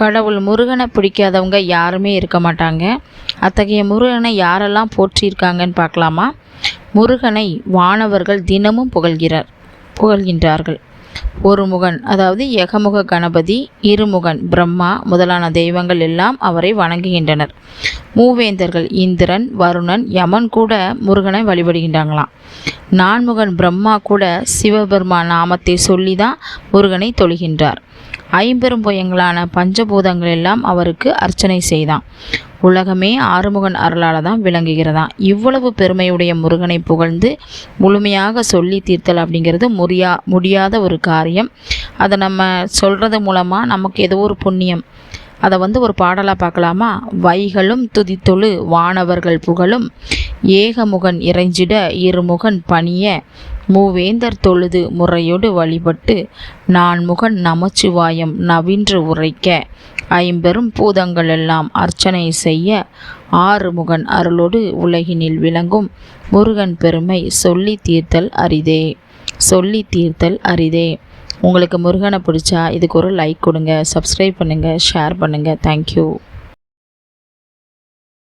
கடவுள் முருகனை பிடிக்காதவங்க யாருமே இருக்க மாட்டாங்க. அத்தகைய முருகனை யாரெல்லாம் போற்றியிருக்காங்கன்னு பார்க்கலாமா? முருகனை வானவர்கள் தினமும் புகழ்கிறார் புகழ்கின்றார்கள். ஒரு முகன் அதாவது எகமுக கணபதி இருமுகன் பிரம்மா முதலான தெய்வங்கள் எல்லாம் அவரை வணங்குகின்றனர். மூவேந்தர்கள் இந்திரன் வருணன் யமன் கூட முருகனை வழிபடுகின்றாங்களாம். நான்முகன் பிரம்மா கூட சிவபெருமா நாமத்தை சொல்லி தான் முருகனை தொழுகின்றார். ஐம்பெரும் பொய்யங்களான பஞ்சபூதங்கள் எல்லாம் அவருக்கு அர்ச்சனை செய்தான். உலகமே ஆறுமுகன் அருளால் தான் விளங்குகிறதாம் இவ்வளவு பெருமையுடைய முருகனை புகழ்ந்து முழுமையாக சொல்லி தீர்த்தல் அப்படிங்கிறது முறியா முடியாத ஒரு காரியம். அதை நம்ம சொல்கிறது மூலமாக நமக்கு ஏதோ ஒரு புண்ணியம். அதை வந்து ஒரு பாடலாக பார்க்கலாமா? வைகளும் துதித்தொழு வானவர்கள் புகழும். ஏகமுகன் இறைஞ்சிட இருமுகன் பணிய மூவேந்தர் தொழுது முறையோடு வழிபட்டு நான்முகன் நமச்சிவாயம் நவின்று உரைக்க ஐம்பெரும் பூதங்கள் எல்லாம் அர்ச்சனை செய்ய ஆறு முகன் அருளோடு உலகினில் விளங்கும் முருகன் பெருமை சொல்லி தீர்த்தல் அரிதே சொல்லி தீர்த்தல் அரிதே. உங்களுக்கு முருகனை பிடிச்சா இதுக்கு ஒரு லைக் கொடுங்க சப்ஸ்கிரைப் பண்ணுங்கள் ஷேர் பண்ணுங்கள் தேங்க்யூ